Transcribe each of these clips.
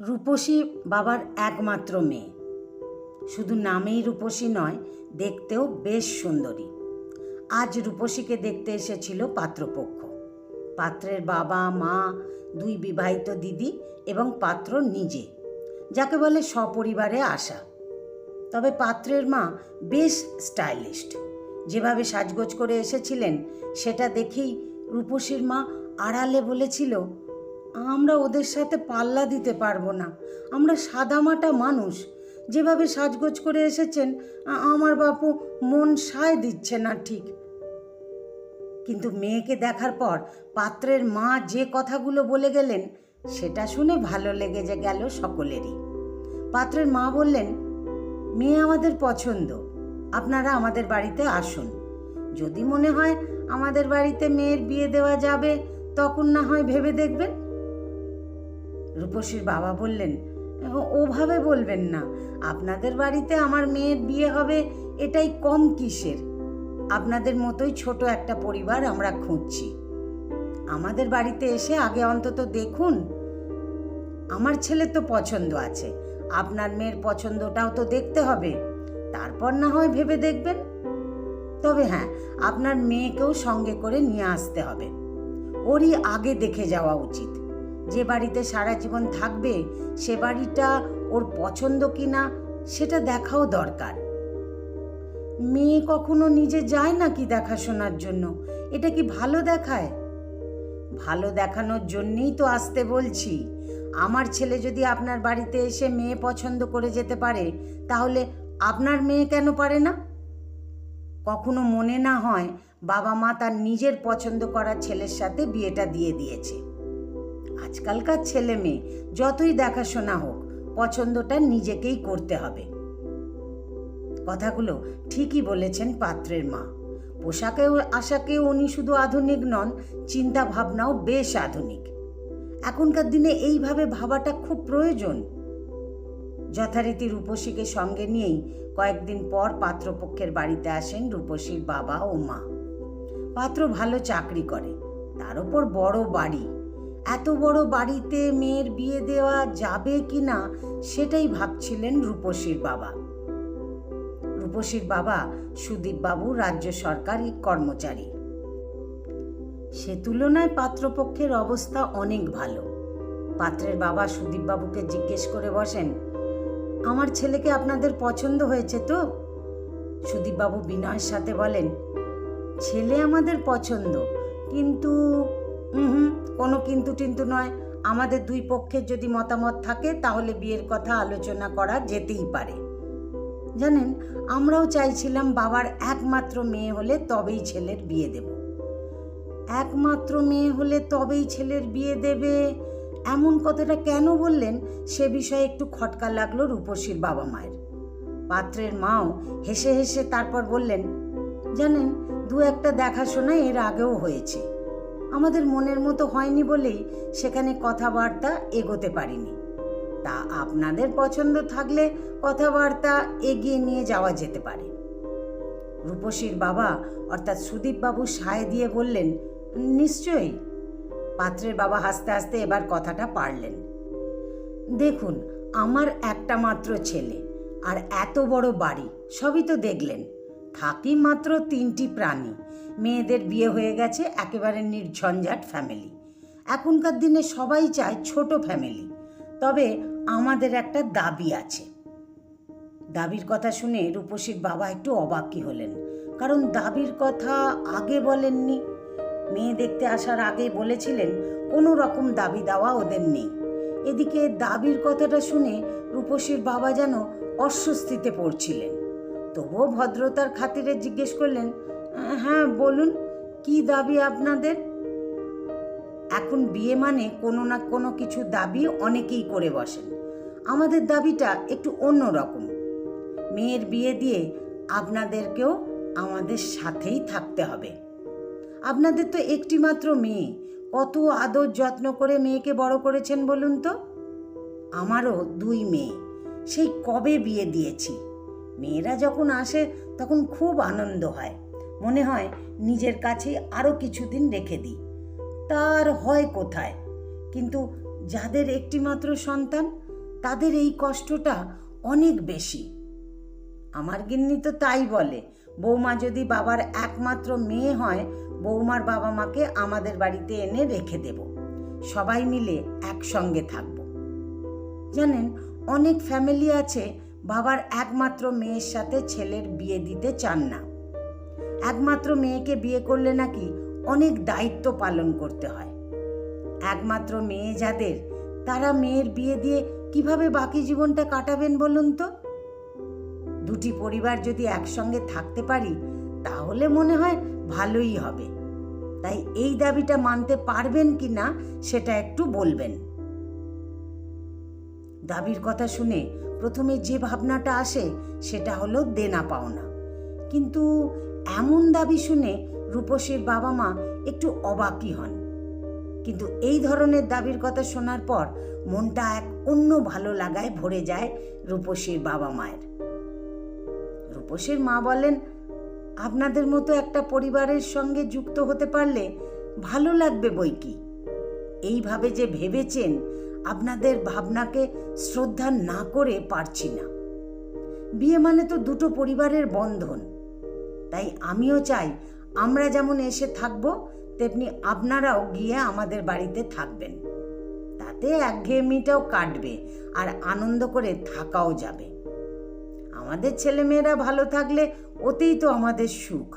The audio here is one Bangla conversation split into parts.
রূপসী বাবার একমাত্র মেয়ে। শুধু নামেই রূপসী নয়, দেখতেও বেশ সুন্দরী। আজ রূপসীকে দেখতে এসেছিল পাত্রপক্ষ। পাত্রের বাবা, মা, দুই বিবাহিত দিদি এবং পাত্র নিজে, যাকে বলে সপরিবারে আসা তবে পাত্রের মা বেশ স্টাইলিস্ট। যেভাবে সাজগোজ করে এসেছিলেন, সেটা দেখেই রূপসীর মা আড়ালে বলেছিল আমরা ওদের সাথে পাল্লা দিতে পারব না। আমরা সাদামাটা মানুষ। যেভাবে সাজগোজ করে এসেছেন আমার বাপু মন সায় দিচ্ছে না ঠিক। কিন্তু মেয়েকে দেখার পর পাত্রের মা যে কথাগুলো বলে গেলেন, সেটা শুনে ভালো লেগে যে গেল সকলেরই। পাত্রের মা বললেন, মেয়ে আমাদের পছন্দ। আপনারা আমাদের বাড়িতে আসুন। যদি মনে হয় আমাদের বাড়িতে মেয়ের বিয়ে দেওয়া যাবে, তখন না হয় ভেবে দেখবেন। রূপসীর বাবা বললেন "ও- ওভাবে বলবেন না। আপনাদের বাড়িতে আমার মেয়ের বিয়ে হবে, এটাই কম কিসের। আপনাদের মতোই ছোট একটা পরিবার আমরা খুঁজছি। আমাদের বাড়িতে এসে আগে অন্তত দেখুন। আমার ছেলে তো পছন্দ আছে। আপনার মেয়ের পছন্দটাও তো দেখতে হবে। তারপর না হয় ভেবে দেখবেন। তবে হ্যাঁ আপনার মেয়েকেও সঙ্গে করে নিয়ে আসতে হবে। ওরই আগে দেখে যাওয়া উচিত। যে বাড়িতে সারা জীবন থাকবে, সে বাড়িটা ওর পছন্দ কি না সেটা দেখাও দরকার। মেয়ে কখনো নিজে যায় নাকি দেখাশোনার জন্য? এটা কি ভালো দেখায়? ভালো দেখানোর জন্যেই তো আসতে বলছি। আমার ছেলে যদি আপনার বাড়িতে এসে মেয়ে পছন্দ করে যেতে পারে, তাহলে আপনার মেয়ে কেন পারে না? কখনো মনে না হয় বাবা মা তার নিজের পছন্দ করা ছেলের সাথে বিয়েটা দিয়ে দিয়েছে। আজকালকার ছেলে মেয়ে, যতই দেখাশোনা হোক, পছন্দটা নিজেকেই করতে হবে। কথাগুলো ঠিকই বলেছেন পাত্রের মা। পোশাকেও, আশাকেও উনি শুধু আধুনিক নন চিন্তা ভাবনাও বেশ আধুনিক। এখনকার দিনে এইভাবে ভাবাটা খুব প্রয়োজন। যথারীতি রূপসীকে সঙ্গে নিয়েই কয়েকদিন পর পাত্রপক্ষের বাড়িতে আসেন রূপসীর বাবা ও মা। পাত্র ভালো চাকরি করে, তার ওপর বড় বাড়ি। এত বড় বাড়িতে মেয়ের বিয়ে দেওয়া যাবে কি না, সেটাই ভাবছিলেন রূপসীর বাবা। রূপসীর বাবা সুদীপবাবু রাজ্য সরকারি কর্মচারী। সে তুলনায় পাত্রপক্ষের অবস্থা অনেক ভালো। পাত্রের বাবা সুদীপবাবুকে জিজ্ঞেস করে বসেন, আমার ছেলেকে আপনাদের পছন্দ হয়েছে তো? সুদীপবাবু বিনয়ের সাথে বলেন, ছেলে আমাদের পছন্দ, কিন্তু হুম কোনো কিন্তু টিন্তু নয়। আমাদের দুই পক্ষের যদি মতামত থাকে, তাহলে বিয়ের কথা আলোচনা করা যেতেই পারে। জানেন, আমরাও চাইছিলাম বাবার একমাত্র মেয়ে হলে তবেই ছেলের বিয়ে দেব। একমাত্র মেয়ে হলে তবেই ছেলের বিয়ে দেবে। এমন কথাটা কেন বললেন? সে বিষয়ে একটু খটকা লাগল রূপসীর বাবা মায়ের। পাত্রের মাও হেসে হেসে তারপর বললেন, জানেন, দু একটা দেখাশোনা এর আগেও হয়েছে। আমাদের মনের মতো হয়নি বলেই সেখানে কথাবার্তা এগোতে পারিনি। তা আপনাদের পছন্দ থাকলে কথাবার্তা এগিয়ে নিয়ে যাওয়া যেতে পারে। রূপসীর বাবা, অর্থাৎ সুদীপবাবু সায় দিয়ে বললেন, নিশ্চয়ই। পাত্রের বাবা হাসতে হাসতে এবার কথাটা পারলেন। দেখুন, আমার একটা মাত্র ছেলে, আর এত বড় বাড়ি, সবই তো দেখলেন। থাকি মাত্র তিনটি প্রাণী। মেয়েদের বিয়ে হয়ে গেছে একেবারে নির্ঝঞ্ঝাট ফ্যামিলি এখনকার দিনে সবাই চায় ছোট ফ্যামিলি তবে আমাদের একটা দাবি আছে। দাবির কথা শুনে রূপসীর বাবা একটু অবাকই হলেন। কারণ দাবির কথা আগে বলেননি। মেয়ে দেখতে আসার আগে বলেছিলেন, কোনো রকম দাবি দেওয়া ওদের নেই। এদিকে দাবির কথাটা শুনে রূপসীর বাবা যেন অস্বস্তিতে পড়ছিলেন। তবুও ভদ্রতার খাতিরে জিজ্ঞেস করলেন হ্যাঁ বলুন, কি দাবি আপনাদের? এখন বিয়ে মানে কোনো না কোনো কিছু দাবি অনেকেই করে বসেন। আমাদের দাবিটা একটু অন্য রকম। মেয়ের বিয়ে দিয়ে আপনাদেরকেও আমাদের সাথেই থাকতে হবে। আপনাদের তো একটি মাত্র মেয়ে, কত আদর যত্ন করে মেয়েকে বড় করেছেন বলুন তো? আমারও দুই মেয়ে, সেই কবে বিয়ে দিয়েছি? মেয়েরা যখন আসে, তখন খুব আনন্দ হয়। মনে হয় নিজের কাছে আরও কিছুদিন রেখে দিই। তার হয় কোথায়? কিন্তু যাদের একটিমাত্র সন্তান, তাদের এই কষ্টটা অনেক বেশি। আমার গিন্নি তো তাই বলে, বৌমা যদি বাবার একমাত্র মেয়ে হয়, বৌমার বাবা মাকে আমাদের বাড়িতে এনে রেখে দেব। সবাই মিলে একসঙ্গে থাকব। জানেন, অনেক ফ্যামিলি আছে বাবার একমাত্র মেয়ের সাথে ছেলের বিয়ে দিতে চান না। একমাত্র মেয়েকে বিয়ে করলে নাকি অনেক দায়িত্ব পালন করতে হয়। একমাত্র মেয়ে যাদের, তারা মেয়ের বিয়ে দিয়ে কীভাবে বাকি জীবনটা কাটাবেন বলুন তো? দুটি পরিবার যদি একসঙ্গে থাকতে পারি, তাহলে মনে হয় ভালোই হবে। তাই এই দাবিটা মানতে পারবেন কি না, সেটা একটু বলবেন। দাবির কথা শুনে প্রথমে যে ভাবনাটা আসে, সেটা হলো দেনা পাওনা। কিন্তু এমন দাবি শুনে রূপসীর বাবা মা একটু অবাকই হন। কিন্তু এই ধরনের দাবির কথা শোনার পর মনটা এক অন্য ভালো লাগায় ভরে যায় রূপসীর বাবা মায়ের রূপসীর মা বলেন, আপনাদের মতো একটা পরিবারের সঙ্গে যুক্ত হতে পারলে ভালো লাগবে বই কি? এইভাবে যে ভেবেছেন আপনাদের ভাবনাকে শ্রদ্ধা না করে পারছি না। বিয়ে মানে তো দুটো পরিবারের বন্ধন। তাই আমিও চাই আমরা যেমন এসে থাকব, তেমনি আপনারাও গিয়ে আমাদের বাড়িতে থাকবেন। তাতে একঘেয়েমিটাও কাটবে আর আনন্দ করে থাকাও যাবে। আমাদের ছেলেমেয়েরা ভালো থাকলে ওতেই তো আমাদের সুখ।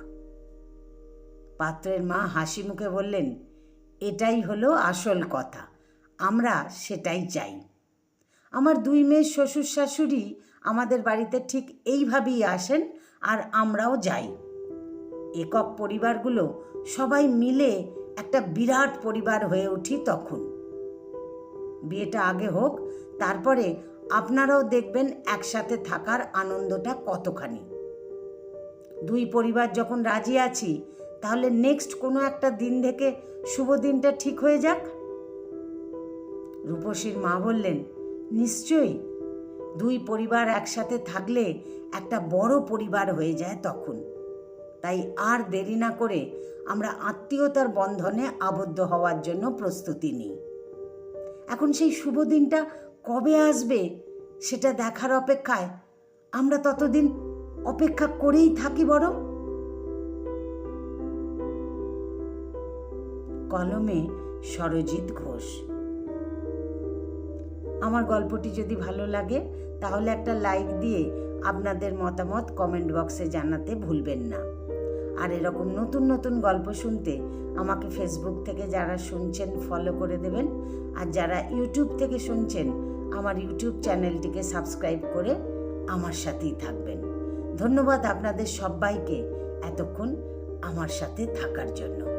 পাত্রের মা হাসি মুখে বললেন, এটাই হলো আসল কথা। আমরা সেটাই চাই। আমার দুই মেয়ের শ্বশুর শাশুড়ি আমাদের বাড়িতে ঠিক এইভাবেই আসেন আর আমরাও যাই। একক পরিবারগুলো সবাই মিলে একটা বিরাট পরিবার হয়ে উঠি তখন। বিয়েটা আগে হোক, তারপরে আপনারাও দেখবেন একসাথে থাকার আনন্দটা কতখানি। দুই পরিবার যখন রাজি আছি, তাহলে নেক্সট কোনো একটা দিন থেকে শুভ দিনটা ঠিক হয়ে যাক। রূপসীর মা বললেন, নিশ্চয়ই। দুই পরিবার একসাথে থাকলে একটা বড় পরিবার হয়ে যায় তখন। তাই আর দেরি না করে আমরা আত্মীয়তার বন্ধনে আবদ্ধ হওয়ার জন্য প্রস্তুতি নিই। এখন সেই শুভ দিনটা কবে আসবে সেটা দেখার অপেক্ষায় আমরা ততদিন অপেক্ষা করেই থাকি বরং? কলমে সরজিৎ ঘোষ আমার গল্পটি যদি ভালো লাগে, তাহলে একটা লাইক দিয়ে আপনাদের মতামত কমেন্ট বক্সে জানাতে ভুলবেন না। আর এরকম নতুন নতুন গল্প শুনতে আমাকে ফেসবুক থেকে যারা শুনছেন ফলো করে দেবেন। আর যারা ইউটিউব থেকে শুনছেন, আমার ইউটিউব চ্যানেলটিকে সাবস্ক্রাইব করে আমার সাথেই থাকবেন। ধন্যবাদ আপনাদের সবাইকে এতক্ষণ আমার সাথে থাকার জন্য।